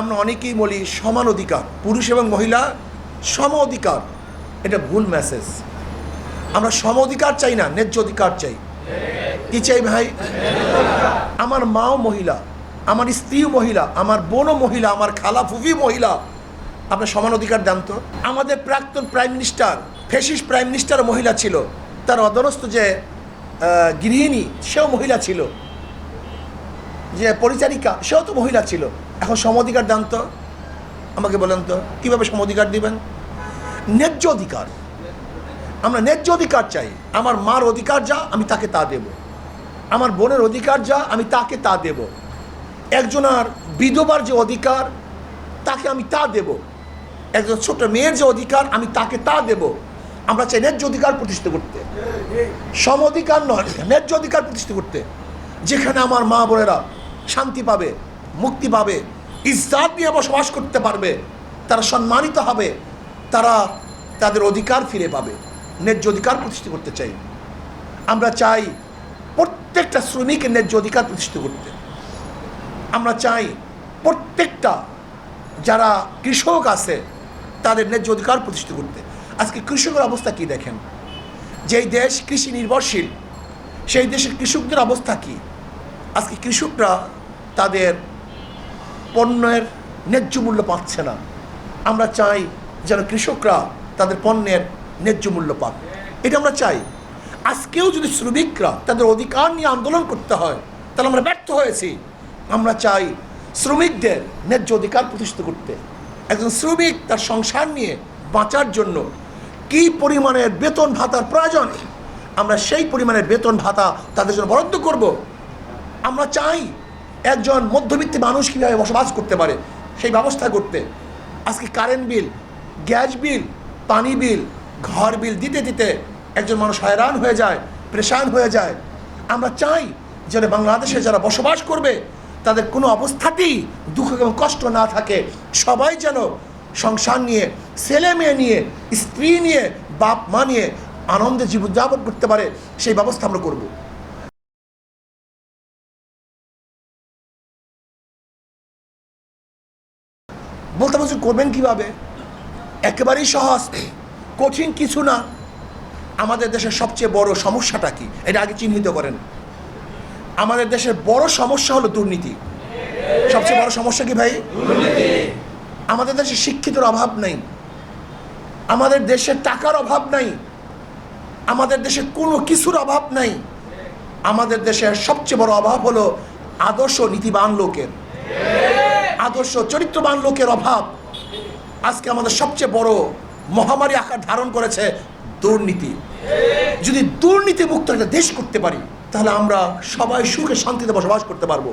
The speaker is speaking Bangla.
আমরা অনেকেই বলি সমান অধিকার, পুরুষ এবং মহিলা সম অধিকার। এটা ভুল মেসেজ আমরা সম অধিকার চাই না, ন্যায্য অধিকার চাই। কি চাই ভাই? আমার মাও মহিলা, আমার স্ত্রীও মহিলা, আমার বোনও মহিলা, আমার খালা ফুফি মহিলা। আপনার সমান অধিকার দেন তো। আমাদের প্রাক্তন প্রাইম মিনিস্টার ফেসিস প্রাইম মিনিস্টার মহিলা ছিল। তার অধরস্থ যে গৃহিণী, সেও মহিলা ছিল। যে পরিচারিকা, সেও তো মহিলা ছিল। এখন সম অধিকার দেন তো। আমাকে বলেন তো, কীভাবে সম অধিকার দিবেন? ন্যায্য অধিকার। আমরা ন্যায্য অধিকার চাই। আমার মার অধিকার যা, আমি তাকে তা দেব। আমার বোনের অধিকার যা, আমি তাকে তা দেব। একজনার বিধবার যে অধিকার, তাকে আমি তা দেব। একজন ছোট মেয়ের যে অধিকার, আমি তাকে তা দেব। আমরা চাই ন্যায্য অধিকার প্রতিষ্ঠা করতে। সম অধিকার নয়, ন্যায্য অধিকার প্রতিষ্ঠা করতে। যেখানে আমার মা বোনেরা শান্তি পাবে মুক্তি পাবে, ইজ্জাত নিয়ে বসবাস করতে পারবে, তারা সম্মানিত হবে, তারা তাদের অধিকার ফিরে পাবে, ন্যায্য অধিকার প্রতিষ্ঠিত করতে চাই। আমরা চাই প্রত্যেকটা শ্রমিকের ন্যায্য অধিকার প্রতিষ্ঠিত করতে। আমরা চাই প্রত্যেকটা যারা কৃষক আছে, তাদের ন্যায্য অধিকার প্রতিষ্ঠিত করতে। আজকে কৃষকের অবস্থা কি দেখেন? যেই দেশ কৃষি নির্ভরশীল, সেই দেশের কৃষকদের অবস্থা কি? আজকে কৃষকরা তাদের পণ্যের ন্যায্য মূল্য পাচ্ছে না। আমরা চাই যেন কৃষকরা তাদের পণ্যের ন্যায্য মূল্য পাক। এটা আমরা চাই। আজকেও যদি শ্রমিকরা তাদের অধিকার নিয়ে আন্দোলন করতে হয়, তাহলে আমরা ব্যর্থ হয়েছি। আমরা চাই শ্রমিকদের ন্যায্য অধিকার প্রতিষ্ঠিত করতে। একজন শ্রমিক তার সংসার নিয়ে বাঁচার জন্য কী পরিমাণের বেতন ভাতার প্রয়োজন, আমরা সেই পরিমাণের বেতন ভাতা তাদের জন্য বরাদ্দ করব। আমরা চাই একজন মধ্যবিত্ত মানুষ কীভাবে বসবাস করতে পারে? সেই ব্যবস্থা করতে। আজকে কারেন্ট বিল গ্যাস বিল পানি বিল ঘর বিল দিতে দিতে একজন মানুষ হয়রান হয়ে যায়, প্রেশান হয়ে যায়। আমরা চাই যেন বাংলাদেশে যারা বসবাস করবে, তাদের কোনো অবস্থাতেই দুঃখ এবং কষ্ট না থাকে। সবাই যেন সংসার নিয়ে, ছেলে মেয়ে নিয়ে, স্ত্রী নিয়ে, বাপ মা নিয়ে আনন্দে জীবনযাপন করতে পারে, সেই ব্যবস্থা আমরা করব। বলতে বলছি করবেন কীভাবে? একেবারেই সহজ। কঠিন কিছু না। আমাদের দেশের সবচেয়ে বড় সমস্যাটা কি? এটা আগে চিহ্নিত করেন। আমাদের দেশের বড় সমস্যা হলো দুর্নীতি। সবচেয়ে বড় সমস্যা কি ভাই? আমাদের দেশে শিক্ষিতর অভাব নাই। আমাদের দেশে টাকার অভাব নাই। আমাদের দেশে কোনো কিছুর অভাব নাই। আমাদের দেশের সবচেয়ে বড় অভাব হলো আদর্শ নীতিবান লোকের। আদর্শ চরিত্রবান লোকের অভাব। আজকে আমাদের সবচেয়ে বড় মহামারী আকার ধারণ করেছে দুর্নীতি। যদি দুর্নীতি মুক্ত একটা দেশ করতে পারি, তাহলে আমরা সবাই সুখে শান্তিতে বসবাস করতে পারব।